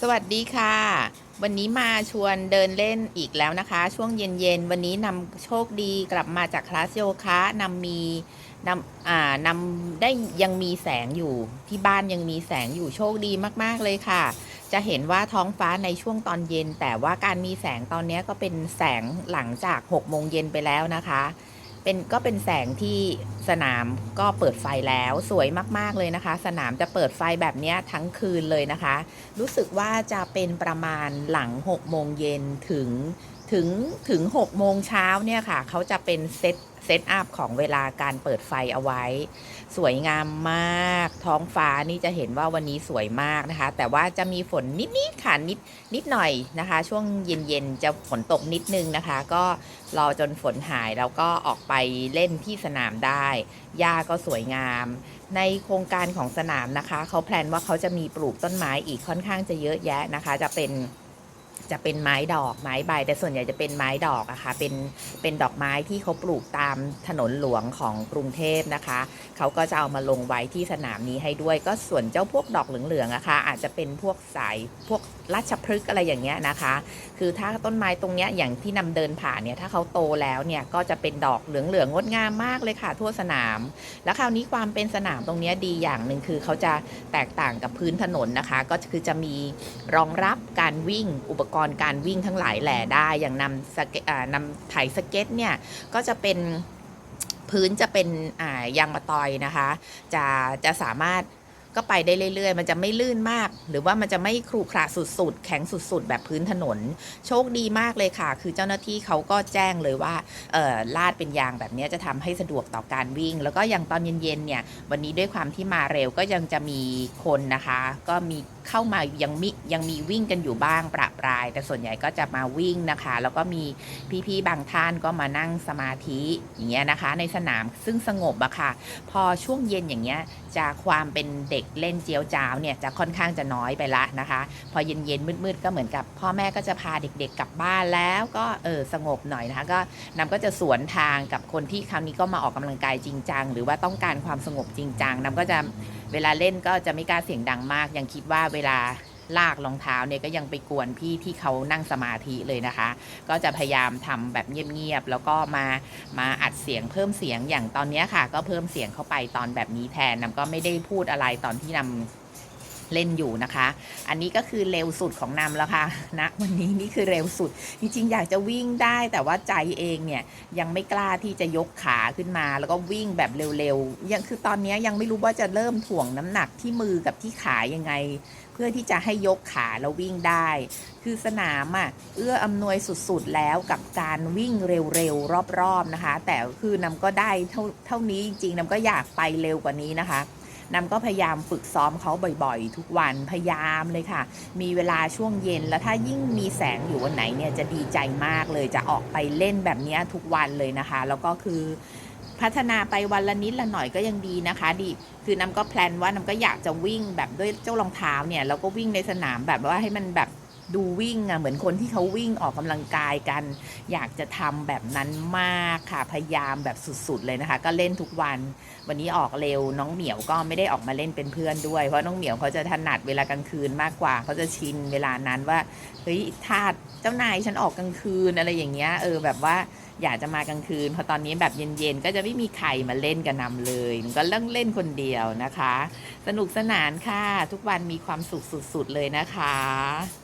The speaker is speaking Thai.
สวัสดีค่ะ วันนี้มาชวนเดินเล่นอีกแล้วนะคะ ช่วงเย็นๆ วันนี้นำโชคดีกลับมาจากคลาสโยคะนำมีนำอ่านำได้ยังมีแสงอยู่ที่บ้านยังมีแสงอยู่โชคดีมากๆเลยค่ะ จะเห็นว่าท้องฟ้าในช่วงตอนเย็น แต่ว่าการมีแสงตอนนี้ก็เป็นแสงหลังจาก6โมงเย็นไปแล้วนะคะ เป็นก็เป็นแสงที่สนามก็เปิดไฟแล้วสวยมาก ๆ เลยนะคะ สนามจะเปิดไฟแบบเนี้ยทั้งคืนเลยนะคะ รู้สึกว่าจะเป็นประมาณหลัง 6 โมงเย็นถึง ถึงถึง6โมงเช้าเนี่ยค่ะ เขาจะเป็นเซตเซตอัพของเวลาการเปิดไฟเอาไว้ สวยงามมาก ท้องฟ้านี่จะเห็นว่าวันนี้สวยมากนะคะ แต่ว่าจะมีฝนนิดๆค่ะนิดนิดหน่อยนะคะ ช่วงเย็นๆจะฝนตกนิดนึงนะคะ ก็รอจนฝนหายแล้วก็ออกไปเล่นที่สนามได้หญ้าก็สวยงาม ในโครงการของสนามนะคะ เขาแพลนว่าเขาจะมีปลูกต้นไม้อีกค่อนข้างจะเยอะแยะนะคะ จะเป็น จะเป็นไม้ดอกไม้ใบ แต่ส่วนใหญ่จะเป็นไม้ดอกอะคะ่ะเป็นเป็นดอกไม้ที่เขาปลูกตามถนนหลวงของกรุงเทพนะคะเขาก็จะเอามาลงไว้ที่สนามนี้ให้ด้วย ก็ส่วนเจ้าพวกดอกเหลืองๆอะคะ่ะอาจจะเป็นพวกสายพวกราชพฤกษ์อะไรอย่างเงี้ยนะคะ คือถ้าต้นไม้ตรงเนี้ยอย่างที่นำเดินผ่านเนี่ยถ้าเขาโตแล้วเนี่ยก็จะเป็นดอกเหลืองๆงดงามมากเลยค่ะ ทั่วสนาม แล้วคราวนี้ความเป็นสนามตรงเนี้ยดีอย่างหนึ่งคือเขาจะแตกต่างกับพื้นถนนนะคะ ก็คือจะมีรองรับการวิ่งอุปกรณ์การวิ่งทั้งหลายแหล่ได้ อย่างนำสเก็ตอ่ายสเก็ตเนี่ยก็จะเป็นพื้นจะเป็นยางมะตอยนะคะ จะจะสามารถ ก็ไปได้เรื่อยๆ มันจะไม่ลื่นมาก หรือว่ามันจะไม่ครุขระสุดๆ แข็งสุดๆ แบบพื้นถนน โชคดีมากเลยค่ะ คือเจ้าหน้าที่เขาก็แจ้งเลยว่าลาดเป็นยางแบบนี้จะทำให้สะดวกต่อการวิ่ง แล้วก็อย่างตอนเย็นๆ เนี่ย วันนี้ด้วยความที่มาเร็วก็ยังจะมีคนนะคะ ก็มีเข้ามายังมียังมีวิ่งกันอยู่บ้างประปราย แต่ส่วนใหญ่ก็จะมาวิ่งนะคะ แล้วก็มีพี่ๆ บางท่านก็มานั่งสมาธิอย่างเงี้ยนะคะ ในสนามซึ่งสงบอะค่ะ พอช่วงเย็นอย่างเงี้ยจะความเป็นเด็กเล่นเจียวจ้าวเนี่ยจะค่อนข้างจะน้อยไปละนะคะ พอเย็นๆมืดๆก็เหมือนกับ พ่อแม่ก็จะพาเด็กๆกลับบ้านแล้วก็เออสงบหน่อยนะคะก็นำก็จะสวนทางกับคนที่คราวนี้ก็มาออกกำลังกายจริงจังหรือว่าต้องการความสงบจริงจังนำก็จะเวลาเล่นก็จะไม่กล้าเสียงดังมาก ยังคิดว่าเวลา ลากรองเท้าเนี่ยก็ยังไปกวนพี่ที่เขานั่งสมาธิเลยนะคะ ก็จะพยายามทำแบบเงียบๆแล้วก็มามาอัดเสียงเพิ่มเสียงอย่างตอนนี้ค่ะ ก็เพิ่มเสียงเข้าไปตอนแบบนี้แทนนำก็ไม่ได้พูดอะไรตอนที่นำ เล่นอยู่นะคะ อันนี้ก็คือเร็วสุดของนำแล้วค่ะนะวันนี้นี่คือเร็วสุด จริงๆ อยากจะวิ่งได้แต่ว่าใจเองเนี่ยยังไม่กล้าที่จะยกขาขึ้นมา แล้วก็วิ่งแบบเร็วๆยังคือตอนนี้ยังไม่รู้ว่าจะเริ่มถ่วงน้ำหนักที่มือกับที่ขายังไง เพื่อที่จะให้ยกขาแล้ววิ่งได้ คือสนามอะเอื้ออำนวยสุดๆแล้วกับการวิ่งเร็วๆรอบๆนะคะ แต่คือนำก็ได้เท่าเท่านี้จริงๆนำก็อยากไปเร็วกว่านี้นะคะ น้ำก็พยายามฝึกซ้อมเขาบ่อยๆ ทุกวันพยายามเลยค่ะ มีเวลาช่วงเย็นแล้วถ้ายิ่งมีแสงอยู่วันไหนเนี่ยจะดีใจมากเลยจะออกไปเล่นแบบนี้ทุกวันเลยนะคะ แล้วก็คือพัฒนาไปวันละนิดละหน่อยก็ยังดีนะคะ ดี คือน้ำก็แพลนว่าน้ำก็อยากจะวิ่งแบบด้วยเจ้ารองเท้าเนี่ยแล้วก็วิ่งในสนามแบบว่าให้มันแบบ ดูวิ่งอะเหมือนคนที่เขาวิ่งออกกำลังกายกัน อยากจะทำแบบนั้นมากค่ะพยายามแบบสุดๆเลยนะคะ ก็เล่นทุกวัน วันนี้ออกเร็วน้องเหมียวก็ไม่ได้ออกมาเล่นเป็นเพื่อนด้วย เพราะน้องเหมียวเขาจะถนัดเวลากลางคืนมากกว่าเขาจะชินเวลานั้นว่าเฮ้ยทาสเจ้านายฉันออกกลางคืนอะไรอย่างเงี้ยเออแบบว่าอยากจะมากลางคืนพอตอนนี้แบบเย็นๆ ก็จะไม่มีใครมาเล่นกับนำเลยก็เล่นเล่นคนเดียวนะคะ สนุกสนานค่ะ ทุกวันมีความสุขสุดๆเลยนะคะ